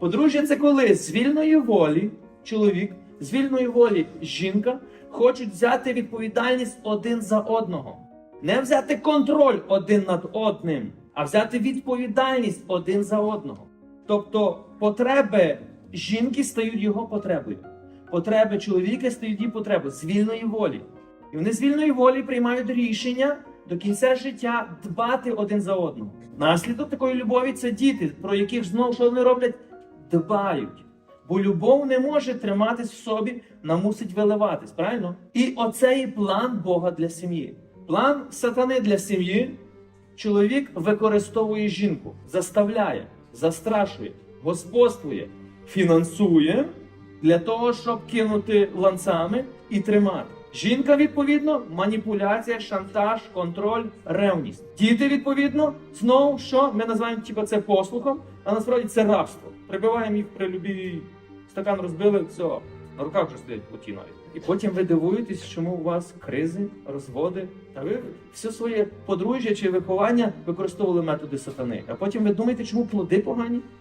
Подружжя це коли з вільної волі чоловік, з вільної волі жінка хочуть взяти відповідальність один за одного. Не взяти контроль один над одним, а взяти відповідальність один за одного. Тобто потреби жінки стають його потребою. Потреби чоловіка стають її потребою з вільної волі. І вони з вільної волі приймають рішення до кінця життя дбати один за одного. Наслідок такої любові це діти, про яких знову що вони роблять? Дбають. Бо любов не може триматись в собі, вона мусить виливатись, правильно? І оцей план Бога для сім'ї. План сатани для сім'ї. Чоловік використовує жінку, заставляє, застрашує, господствує, фінансує для того, щоб кинути ланцами і тримати. Жінка, відповідно, маніпуляція, шантаж, контроль, ревність. Діти, відповідно, знову що ми називаємо типу, це послухом, а насправді це рабство. Прибиваємо їх при любій стакан розбили, все, на руках вже стоять оті навіть. І потім ви дивуєтесь, чому у вас кризи, розводи. Та ви все своє подружжя чи виховання використовували методи сатани. А потім ви думаєте, чому плоди погані?